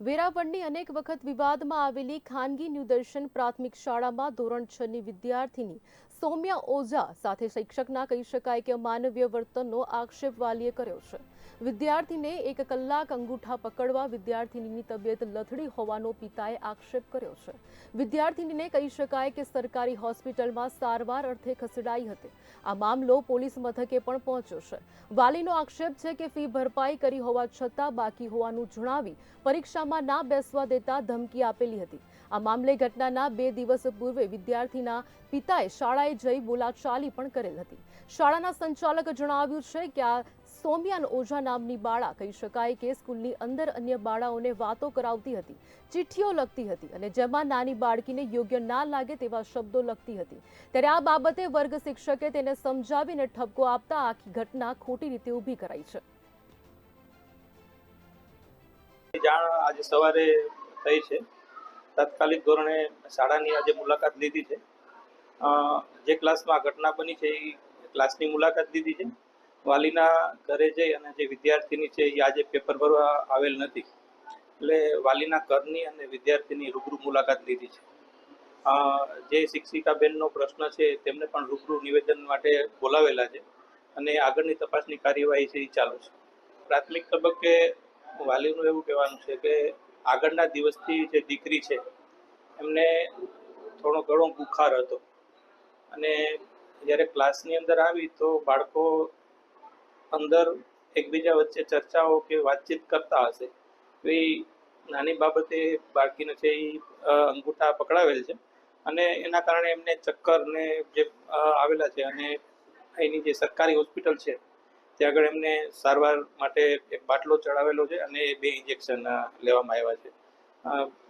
વેરાવળની અનેક વખત વિવાદમાં આવેલી ખાનગી ન્યૂદર્શન પ્રાથમિક શાળામાં ધોરણ છ ની વિદ્યાર્થીની સૌમ્યા ઓઝા સાથે શિક્ષકના કહી શકાય કે માનવીય વર્તનનો આક્ષેપ વાલીએ કર્યો છે. વિદ્યાર્થીને એક કલાક અંગૂઠા પકડવા વિદ્યાર્થીનીની તબિયત લથડી હોવાનો પિતાએ આક્ષેપ કર્યો છે. વિદ્યાર્થીનીને કહી શકાય કે સરકારી હોસ્પિટલમાં સારવાર અર્થે ખસેડાઈ હતી. આ મામલો પોલીસ મથકે પણ પહોંચ્યો છે. વાલીનો આક્ષેપ છે કે ફી ભરપાઈ કરી હોવા છતાં બાકી હોવાનું જણાવી પરીક્ષામાં ના બેસવા દેતા ધમકી આપેલી હતી. આ મામલે ઘટનાના બે દિવસ પૂર્વે વિદ્યાર્થીના પિતાએ શાળાએ જઈ બોલાચાલી પણ કરેલ હતી. શાળાના સંચાલકે જણાવ્યું છે કે આ સોમિયાન ઓઝા નામની બાળા, કહી શકાય કે સ્કૂલની અંદર અન્ય બાળાઓને વાતો કરાવતી હતી, ચિઠ્ઠીઓ લખતી હતી અને જેમાં નાની બાળકીને યોગ્ય ના લાગે તેવા શબ્દો લખતી હતી. ત્યારે આ બાબતે વર્ગ શિક્ષકે તેને સમજાવીને ઠપકો આપતા આખી ઘટના ખોટી રીતે ઊભી કરાઈ છે. જાણ આજે સવારે થઈ છે. તાત્કાલિક ધોરણે શાળાની આજે મુલાકાત લીધી છે. જે ક્લાસમાં ઘટના બની છે એ ક્લાસની મુલાકાત લીધી છે. વાલીના ઘરે જઈ અને જે વિદ્યાર્થીની છે એ આજે પેપર ભરવા આવેલ નથી. એટલે વાલીના ઘરની અને વિદ્યાર્થીની રૂબરૂ મુલાકાત લીધી છે. જે શિક્ષિકા બેનનો પ્રશ્ન છે તેમને પણ રૂબરૂ નિવેદન માટે બોલાવેલા છે અને આગળની તપાસની કાર્યવાહી છે એ ચાલુ છે. પ્રાથમિક તબક્કે વાલીનું એવું કહેવાનું છે કે આગળના દિવસથી જે દીકરી છે એમને થોડો ઘણો બુખાર હતો. અને જ્યારે ક્લાસની અંદર આવી તો બાળકો અંદર એકબીજા વચ્ચે ચર્ચાઓ કે વાતચીત કરતા હશે. એ નાની બાબતે બાળકીને છે એ અંગૂઠા પકડાવેલ છે. અને એના કારણે એમને ચક્કર ને જે આવેલા છે અને અહીંની જે સરકારી હોસ્પિટલ છે, ત્યાં આગળ એમને સારવાર માટે એક બાટલો ચડાવેલો છે અને બે ઇન્જેક્શન લેવામાં આવ્યા છે.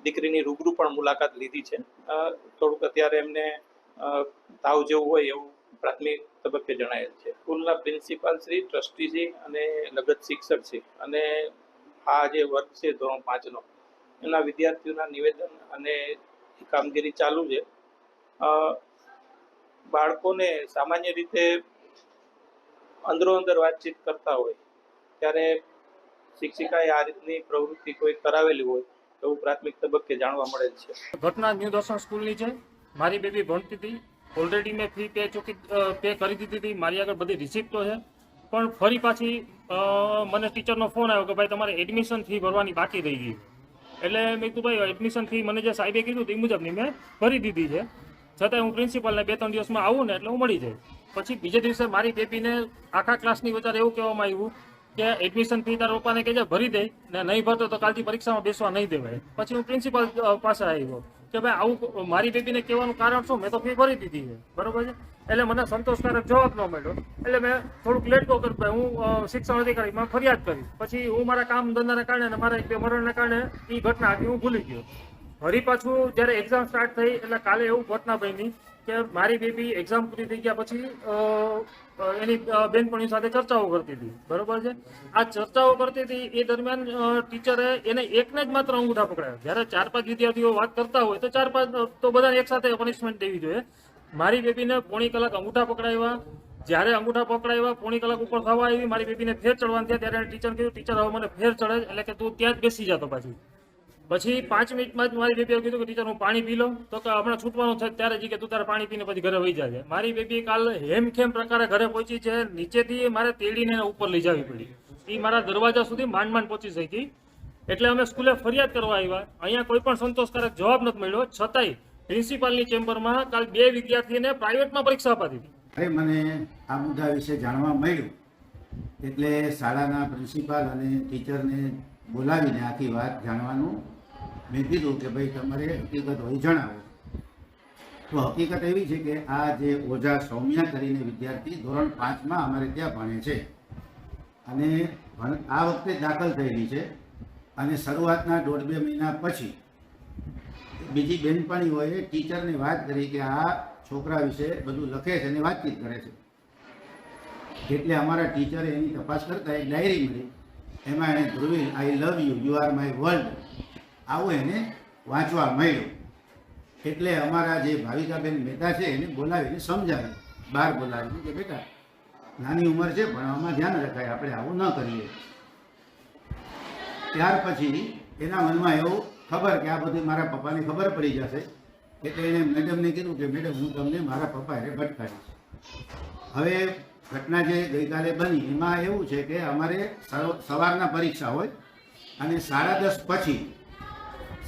દીકરીની રૂબરૂ પણ મુલાકાત લીધી છે. થોડુંક અત્યારે એમને તાવ જેવું હોય એવું પ્રાથમિક તબક્કે જણાયેલ છે. સ્કૂલના પ્રિન્સિપાલ શ્રી, ટ્રસ્ટીજી અને લગત શિક્ષક છે. અને આ જે વર્ગ છે ધોરણ પાંચનો, એના વિદ્યાર્થીઓના નિવેદન અને કામગીરી ચાલુ છે. બાળકોને સામાન્ય રીતે અંદરો અંદર વાતચીત કરતા હોય, ત્યારે શિક્ષિકાએ આ રીતની પ્રવૃત્તિ કોઈ કરાવેલી હોય એવું પ્રાથમિક તબક્કે જાણવા મળેલ છે. ઘટના ન્યૂ દર્શન સ્કૂલની છે? મારી બેબી ભણતી હતી. ઓલરેડી મેં ફી પે ચૂકી પે કરી દીધી હતી. મારી આગળ બધી રિસિપ્ટો છે. પણ ફરી પાછી મને ટીચરનો ફોન આવ્યો કે ભાઈ તમારે એડમિશન ફી ભરવાની બાકી રહી ગઈ. એટલે મેં કીધું, ભાઈ એડમિશન ફી મને જે સાહેબે કીધું તે મુજબની મેં ભરી દીધી છે. છતાંય હું પ્રિન્સિપાલને બે ત્રણ દિવસમાં આવું ને એટલે હું મળી જાય. પછી બીજે દિવસે મારી બેબીને આખા ક્લાસની વચ્ચે એવું કહેવામાં આવ્યું કે એડમિશન ફી તારા પપ્પાને કહેજે ભરી દે ને નહીં ભરતો તો કાલથી પરીક્ષામાં બેસવા નહીં દેવાય. પછી હું પ્રિન્સિપાલ પાસે આવ્યો. કે ભાઈ, આવું મારી બેબીને કહેવાનું કારણ શું? મેં તો ફી ભરી દીધી છે. બરોબર છે? એટલે મને સંતોષકારક જવાબ ન મળ્યો. એટલે મેં થોડુંક લેટ ગો કર્યું. હું શિક્ષણ શિક્ષણ અધિકારીમાં ફરિયાદ કરી. પછી હું મારા કામ ધંધાના કારણે મારા એક બે મરણના કારણે એ ઘટના હતી હું ભૂલી ગયો. ફરી પાછું જ્યારે એક્ઝામ સ્ટાર્ટ થઈ, એટલે કાલે એવું ઘટના બની કે મારી બેબી એક્ઝામ પૂરી થઈ ગયા પછી એની બેનપણીઓ સાથે ચર્ચાઓ કરતી હતી. બરોબર છે? આ ચર્ચાઓ કરતી હતી, એ દરમિયાન ટીચરે એને એકને જ માત્ર અંગૂઠા પકડાયો. જ્યારે ચાર પાંચ વિદ્યાર્થીઓ વાત કરતા હોય, તો ચાર પાંચ તો બધાને એક સાથે પનિશમેન્ટ દેવી જોઈએ. મારી બેબીને પોણી કલાક અંગૂઠા પકડાવ્યા જ્યારે અંગૂઠા પકડાવ્યા પોણી કલાક ઉપર થવા આવી, મારી બેબીને ફેર ચડવાનું થયા. ત્યારે ટીચર કીધું ટીચર, હવે મને ફેર ચડે એટલે કે તું ત્યાં જ બેસી જતો પાછી. પછી પાંચ મિનિટમાં જ મારી બેબીએ કીધું કે, ટીચર, હું પાણી પી લો તો કે, હમણાં છૂટવાનું છે ત્યારે જી કે, તું તારે પાણી પીને પછી ઘરે વહી જાય મારી બેબી કાલ હેમખેમ પ્રકારે ઘરે પહોંચી છે. નીચેથી મારે તેડીને ઉપર લઈ જવી પડી. એ મારા દરવાજા સુધી માંડ માંડ પહોંચી શકી એટલે અમે સ્કૂલે ફરિયાદ કરવા આવ્યા. અહીંયા કોઈ પણ સંતોષકારક જવાબ નથી મળ્યો. છતાંય પ્રિન્સિપાલની ચેમ્બરમાં કાલ બે વિદ્યાર્થીને પ્રાઇવેટમાં પરીક્ષા અપાતી હતી. મને આ મુદ્દા વિશે જાણવા મળ્યું. એટલે શાળાના પ્રિન્સિપાલ અને ટીચરને બોલાવીને આખી વાત જાણવાનું મેં કીધું કે ભાઈ તમારે હકીકત હોય જણાવો. તો હકીકત એવી છે કે આ જે ઓઝા સૌમ્યા કરીને વિદ્યાર્થી ધોરણ પાંચમાં અમારે ત્યાં ભણે છે. અને આ વખતે દાખલ થયેલી છે. અને શરૂઆતના દોઢ બે મહિના પછી બીજી બહેનપણીઓએ ટીચરને વાત કરી કે આ છોકરા વિશે બધું લખે છે અને વાતચીત કરે છે. એટલે અમારા ટીચરે એની તપાસ કરતા એક ડાયરી મળી. એમાં એણે Dhruvi I love you you are my world આવું એને વાંચવા મળ્યું એટલે અમારા જે ભાવિકાબેન મહેતા છે એને બોલાવીને સમજાવ્યું. બહાર બોલાવીને કે બેટા, નાની ઉંમર છે ભણવામાં ધ્યાન રખાય, આપણે આવું ન કરીએ. ત્યાર પછી એના મનમાં એવું ખબર કે આ બધું મારા પપ્પાને ખબર પડી જશે. એટલે એને મેડમને કીધું કે મેડમ, હું તમને મારા પપ્પા એને ભટકાડીશ હવે ઘટના જે ગઈકાલે બની, એમાં એવું છે કે અમારે સવારના પરીક્ષા હોય અને સાડા દસ પછી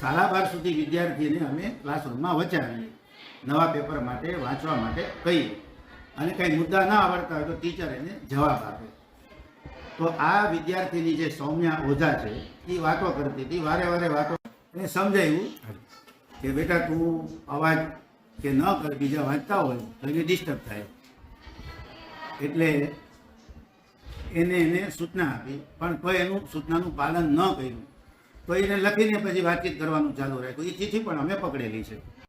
સાડા બાર સુધી વિદ્યાર્થીને અમે ક્લાસરૂમમાં વચાવીએ. નવા પેપર માટે, વાંચવા માટે કહીએ. અને કંઈ મુદ્દા ના આવડતા હોય તો ટીચર એને જવાબ આપે. તો આ વિદ્યાર્થીની જે સૌમ્યા ઓઝા છે, એ વાતો કરતી હતી, વારે વારે વાતો એને સમજાયું કે બેટા તું અવાજ કે ન કર, બીજા વાંચતા હોય તો એને ડિસ્ટર્બ થાય. એટલે એને એને સૂચના આપી, પણ કોઈ એનું સૂચનાનું પાલન ન કર્યું. તો એને લખીને પછી વાતચીત કરવાનું ચાલુ રાખ્યું. એ ચિઠ્ઠી પણ અમે પકડેલી છે.